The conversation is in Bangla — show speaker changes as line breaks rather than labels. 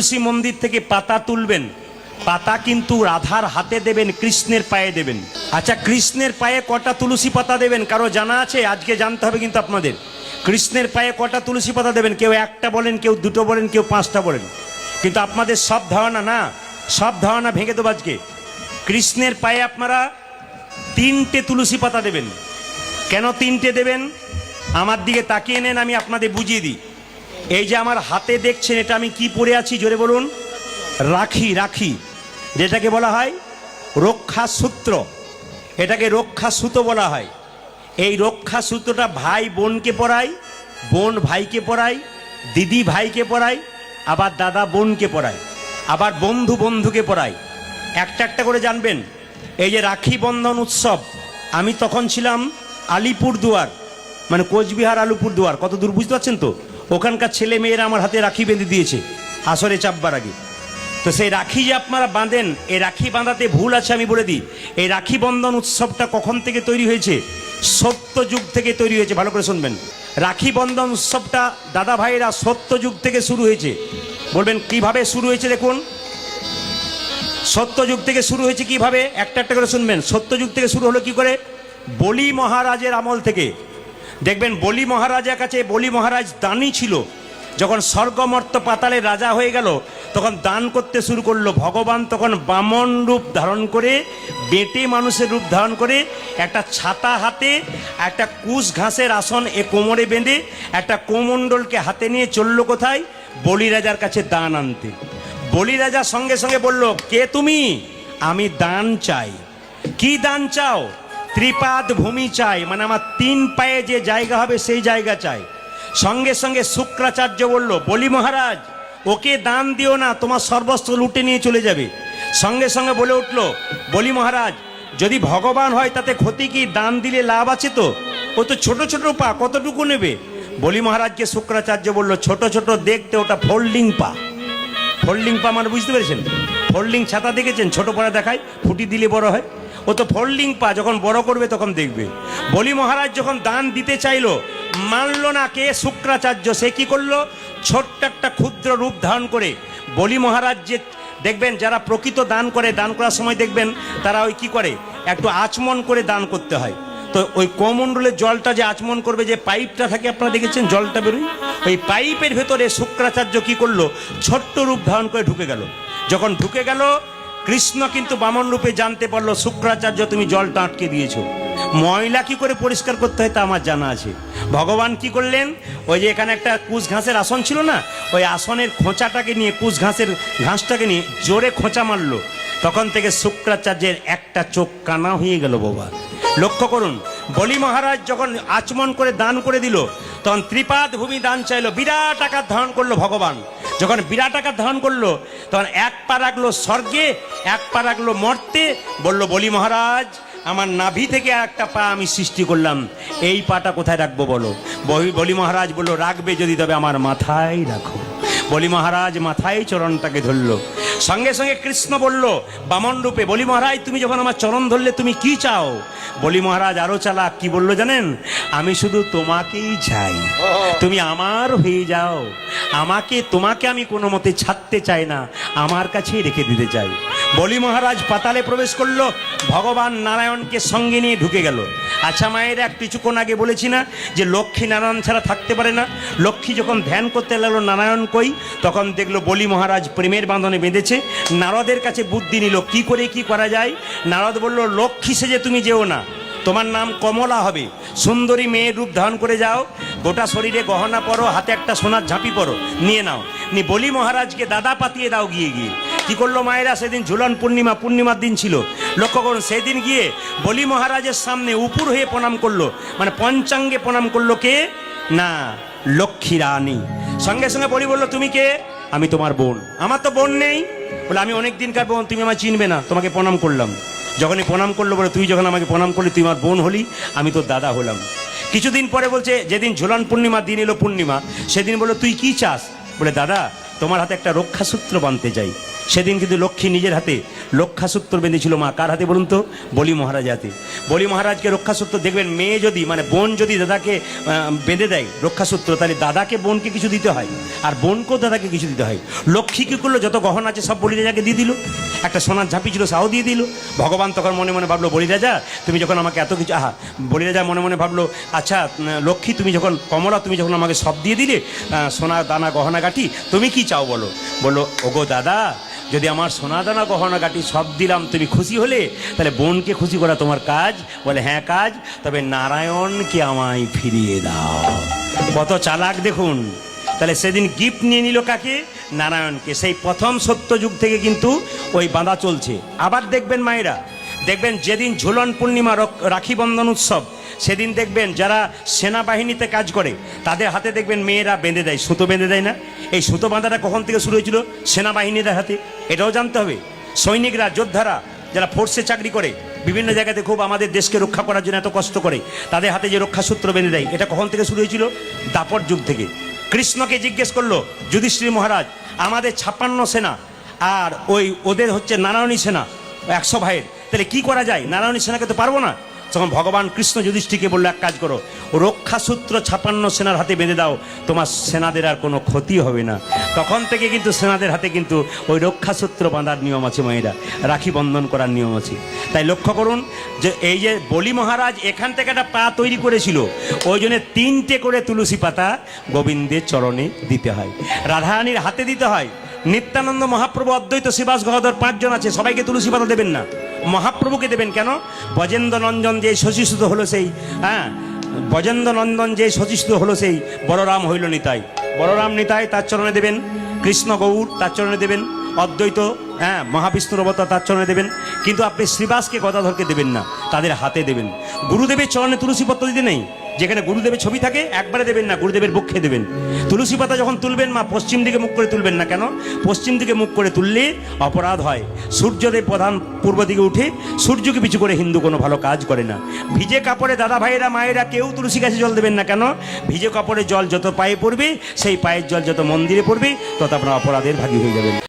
তুলসী মন্দির থেকে পাতা তুলবেন। পাতা কিন্তু রাধার হাতে দেবেন, কৃষ্ণের পায়ে দেবেন। আচ্ছা কৃষ্ণের পায়ে কটা তুলসী পাতা দেবেন? কারও জানা আছে? আজকে জানতে হবে কিন্তু আপনাদের। কৃষ্ণের পায়ে কটা তুলসী পাতা দেবেন? কেউ একটা বলেন, কেউ দুটো বলেন, কেউ পাঁচটা বলেন। কিন্তু আপনাদের সব ধারণা না? সব ধারণা ভেঙে দেবো আজকে। কৃষ্ণের পায়ে আপনারা তিনটে তুলসী পাতা দেবেন। কেন তিনটে দেবেন? আমার দিকে তাকিয়ে নেন, আমি আপনাদের বুঝিয়ে দিই। এই যে আমার হাতে দেখছেন, এটা আমি কি পরে আছি? জোরে বলুন। রাখি রাখি। যেটাকে বলা হয় রক্ষা সূত্র এটাকে রক্ষা বলা হয়। এই রক্ষা সূত্রটা ভাই বোনকে পড়ায়, বোন ভাইকে পড়ায়, দিদি ভাইকে পড়ায়, আবার দাদা বোনকে পড়ায়, আবার বন্ধু বন্ধুকে পড়ায়। একটা একটা করে জানবেন। এই যে রাখি বন্ধন উৎসব, আমি তখন ছিলাম আলিপুরদুয়ার মানে কোচবিহার আলিপুরদুয়ার। কত দূর বুঝতে পারছেন তো? ওখানকার ছেলে মেয়েরা আমার হাতে রাখি বেঁধে দিয়েছে। আসরে চাপবার আগে। তো সেই রাখি যে আপনারা বাঁধেন, এই রাখি বাঁধাতে ভুল আছে আমি বলে দিই। এই রাখি বন্ধন উৎসবটা কখন থেকে তৈরি হয়েছে? সত্য যুগ থেকে তৈরি হয়েছে, ভালো করে শুনবেন। রাখি বন্ধন উৎসবটা দাদা ভাইয়েরা সত্য যুগ থেকে শুরু হয়েছে। বলবেন, কীভাবে শুরু হয়েছে দেখুন? সত্য যুগ থেকে শুরু হয়েছে কীভাবে? একটা একটা করে শুনবেন। সত্য যুগ থেকে শুরু হলো কি করে? বলি মহারাজের আমল থেকে। দেখবেন বলি মহারাজের কাছে, বলি মহারাজ দানই ছিল। যখন স্বর্গমর্ত পাতালে রাজা হয়ে গেল, তখন দান করতে শুরু করল। ভগবান তখন বামন রূপ ধারণ করে, বেটে মানুষের রূপ ধারণ করে, একটা ছাতা হাতে, একটা কুশ ঘাসের আসন এ কোমরে বেঁধে, একটা কোমণ্ডলকে হাতে নিয়ে চলল কোথায়? বলি রাজার কাছে দান আনতে। বলি রাজা সঙ্গে সঙ্গে বলল, কে তুমি? আমি দান চাই। কি দান চাও? ত্রিপাদ ভূমি চাই মানে আমার তিন পায়ে যে জায়গা হবে সেই জায়গা চাই। সঙ্গে সঙ্গে শুক্রাচার্য বলল, বলি মহারাজ, ওকে দান দিও না, তোমার সর্বস্ব লুটে নিয়ে চলে যাবে। সঙ্গে সঙ্গে বলে উঠল, বলি মহারাজ, যদি ভগবান হয় তাতে ক্ষতি কি, দান দিলে লাভ আছে তো? ও তো ছোট ছোট পা, কতটুকু নেবে? বলি মহারাজকে শুক্রাচার্য বলল, ছোট ছোট দেখতে ওটা ফোল্ডিং পা। ফোল্ডিং পা মানে বুঝতে পেরেছেন? ফোল্ডিং ছাতা দেখেছেন? ছোট পড়া দেখায়, ফুটি দিলে বড় হয়। ও তো ফোল্ডিং পা, যখন বড় করবে তখন দেখবে। বলি মহারাজ, যখন দান দিতে চাইলো, মানলো না কে? শুক্রাচার্য, সে কি করল? ছোট্ট একটা ক্ষুদ্র রূপ ধারণ করে বলি মহারাজ যে, দেখবেন, যারা প্রকৃত দান করে, দান করার সময় দেখবেন, তারা ওই কি করে? একটু আচমন করে দান করতে হয়। তো ওই কমণ্ডলের জলটা যে আচমন করবে, যে পাইপটা থাকে, আপনারা দেখেছেন জলটা বেরোয়? ওই পাইপের ভেতরে শুক্রাচার্য কি করল? ছোট্ট রূপ ধারণ করে ঢুকে গেল। যখন ঢুকে গেল কৃষ্ণ কিন্তু বামন রূপে জানতে পারল, শুক্রাচার্য, তুমি জলটা আটকে দিয়েছ। ময়লা কি করে পরিষ্কার করতে হয় তা আমার জানা আছে। ভগবান কি করলেন? ওই যে এখানে একটা কুশ ঘাসের আসন ছিল না, ওই আসনের খোঁচাটাকে নিয়ে, কুশ ঘাসের ঘাসটাকে নিয়ে জোরে খোঁচা মারলো। তখন থেকে শুক্রাচার্যের একটা চোখ কানা হয়ে গেল বাবা। লক্ষ্য করুন, বলি মহারাজ যখন আচমন করে দান করে দিল, তখন ত্রিপাদ ভূমি দান চাইলো, বিরাট আকার ধারণ করল ভগবান। যখন বিরাট আকার ধারণ করল, তখন এক পা রাখল স্বর্গে, এক পা রাখল মর্তে, বলল, বলি মহারাজ, আমার নাভি থেকে একটা পা আমি সৃষ্টি করলাম। এই পাটা কোথায় রাখব বলো, বলি- মহারাজ বলল, রাখবে যদি তবে আমার মাথায় রাখো। বলি মহারাজ, মাথায় চরণটাকে ধরলো। সঙ্গে সঙ্গে কৃষ্ণ বলল, বামন রূপে বলি মহারাজ, তুমি যখন আমার চরণ ধরলে তুমি কি চাও? বলি মহারাজ, আরও চালাক কি বলল জানেন? আমি শুধু তোমাকেই চাই। তুমি আমার হয়ে যাও। আমাকে, তোমাকে আমি কোনো মতে ছাড়তে চাই না। আমার কাছেই রেখে দিতে চাই। বলি মহারাজ, পাতালে প্রবেশ করল, ভগবান নারায়ণকে সঙ্গে নিয়ে ঢুকে গেল। আচ্ছা মায়ের এক কিছুক্ষণ আগে বলেছি না যে, লক্ষ্মী নারায়ণ ছাড়া থাকতে পারে না। লক্ষ্মী যখন ধ্যান করতে লাগল, নারায়ণ কই? তখন দেখল বলি মহারাজ প্রেমের বাঁধনে বেঁধেছে। নারদের কাছে বুদ্ধি নিল, কি করে কি করা যায়? নারদ বলল, লক্ষ্মী সেজে তুমি যেও না। তোমার নাম কমলা হবে। সুন্দরী মেয়ের রূপ ধারণ করে যাও। গোটা শরীরে গহনা পরো, হাতে একটা সোনার ঝাঁপি পরো। নিয়ে নাও। নি বলি মহারাজকে দাদা পাতিয়ে দাও গিয়ে গিয়ে। কি করল মায়েরা? সেদিন ঝুলন পূর্ণিমা, পূর্ণিমার দিন ছিল। লক্ষ্য করুন, সেদিন গিয়ে বলি মহারাজের সামনে উপুর হয়ে প্রণাম করল। মানে পঞ্চাঙ্গে প্রণাম করল কে? না, লক্ষ্মী রানী। সঙ্গে সঙ্গে বলি বলল, তুমি কে? আমি তোমার বোন। আমার তো বোন নেই? বলে, আমি অনেক দিনকার বোন, তুমি আমার চিনবে না, তোমাকে প্রণাম করলাম। যখনই প্রণাম করল বলে, তুই যখন আমাকে প্রণাম করলি, তুই আমার বোন হলি, আমি তোর দাদা হলাম। কিছুদিন পরে বলছে, যেদিন ঝোলান পূর্ণিমা দিন এলো পূর্ণিমা, সেদিন বলল, তুই কি চাস? বলে দাদা তোমার হাতে একটা রক্ষাসূত্র বাঁধতে চাই। সেদিন কিন্তু লক্ষ্মী নিজের হাতে রক্ষাসূত্র বেঁধেছিল মা। কার হাতে বলুন তো? বলি মহারাজ হাতে বলি মহারাজকে রক্ষাসূত্র দেখবেন, মেয়ে যদি মানে বোন যদি দাদাকে বেঁধে দেয় রক্ষাসূত্র, তাহলে দাদাকে, বোনকে কিছু দিতে হয়। আর বোনকেও দাদাকে কিছু দিতে হয়। লক্ষ্মী কী করল? যত গহনা আছে সব বলি রাজাকে দিয়ে দিল। একটা সোনার ঝাঁপি ছিল, সাও দিয়ে দিল। ভগবান তখন মনে মনে ভাবলো, বলি রাজা, তুমি যখন আমাকে এত কিছু, আহা, বলি রাজা মনে মনে ভাবলো আচ্ছা লক্ষ্মী, তুমি যখন কমলা, তুমি যখন আমাকে সব দিয়ে দিলে সোনা, দানা, গহনা, গাঠি, তুমি কি চাও বলো। বলল ওগো দাদা, যদি আমার সোনা দানা গহনা গাঠি সব দিলাম, তুমি খুশি হলে? তাহলে বোনকে খুশি করা তোমার কাজ। বলে হ্যাঁ কাজ। তবে নারায়ণকে আমায় ফিরিয়ে দাও। কত চালাক দেখুন। তাহলে সেদিন গিফট নিয়ে নিল কাকে? নারায়ণকে। সেই প্রথম সত্য যুগ থেকে কিন্তু ওই বাঁধা চলছে। আবার দেখবেন মায়েরা। দেখবেন যেদিন ঝুলন পূর্ণিমা রাখি বন্ধন উৎসব সেদিন দেখবেন যারা সেনাবাহিনীতে কাজ করে, তাদের হাতে দেখবেন মেয়েরা বেঁধে দেয়। সুতো বেঁধে দেয় না? এই সুতো বাঁধাটা কখন থেকে শুরু হয়েছিল? সেনাবাহিনীদের হাতে। এটাও জানতে হবে। সৈনিকরা, যোদ্ধারা, যারা ফোর্সে চাকরি করে, বিভিন্ন জায়গাতে খুব আমাদের দেশকে রক্ষা করার জন্য এত কষ্ট করে, তাদের হাতে যে রক্ষাসূত্র বেঁধে দেয়, এটা কখন থেকে শুরু হয়েছিল? দাপর যুগ থেকে। কৃষ্ণকে জিজ্ঞেস করল, যুধিষ্ঠির মহারাজ, আমাদের ছাপ্পান্ন সেনা আর ওই ওদের হচ্ছে নারায়ণী সেনা, একশো ভাইয়ের। তাহলে কি করা যায়? নারায়ণী সেনাকে তো পারব না। তখন ভগবান কৃষ্ণ যুধিষ্ঠিকে বলল, এক কাজ করো রক্ষাসূত্র ছাপান্ন সেনার হাতে বেঁধে দাও, তোমার সেনাদের আর কোনো ক্ষতি হবে না। তখন থেকে কিন্তু সেনাদের হাতে কিন্তু ওই রক্ষাসূত্র বাঁধার নিয়ম আছে মায়েরা, রাখি বন্ধন করার নিয়ম আছে। তাই লক্ষ্য করুন যে এই যে বলি মহারাজ এখান থেকে একটা পা তৈরি করেছিল, ওই জন্য তিনটে করে তুলসী পাতা গোবিন্দের চরণে দিতে হয়। রাধারানীর হাতে দিতে হয়। নিত্যানন্দ মহাপ্রভু অদ্বৈত শিবাস গহদর পাঁচজন আছে, সবাইকে তুলসী পাতা দেবেন না। মহাপ্রভুকে দেবেন কেন? বজেন্দ্র নন্দন যে শশীসুত হলো সেই হ্যাঁ? বজেন্দ্র নন্দন যে শশীসুত হলো সেই বড়রাম হইল নিতাই। বড়রাম নিতাই তার চরণে দেবেন, কৃষ্ণ গৌর তার চরণে দেবেন, অদ্বৈত হ্যাঁ মহাবিষ্ণুর অবতার তার চরণে দেবেন, কিন্তু আপনি শ্রীবাসকে গদাধরকে দেবেন না, তাদের হাতে দেবেন। গুরুদেবের চরণে তুলসী পত্র দিতে নেই? যেখানে গুরুদেবের ছবি থাকে, একবারে দেবেন না, গুরুদেবের বক্ষে দেবেন। তুলসী পাতা যখন তুলবেন, মা, পশ্চিম দিকে মুখ করে তুলবেন না কেন? পশ্চিম দিকে মুখ করে তুললে অপরাধ হয়। সূর্যদেব প্রধান পূর্ব দিকে উঠে, সূর্যকে পিছু করে হিন্দু কোনো ভালো কাজ করে না। ভিজে কাপড়ে দাদা ভাইয়েরা, মায়েরা কেউ তুলসী গাছে জল দেবেন না কেন? ভিজে কাপড়ে জল যত পায়ে পড়বে, সেই পায়ের জল যত মন্দিরে পড়বে, তত আপনার অপরাধের ভাগী হয়ে যাবেন।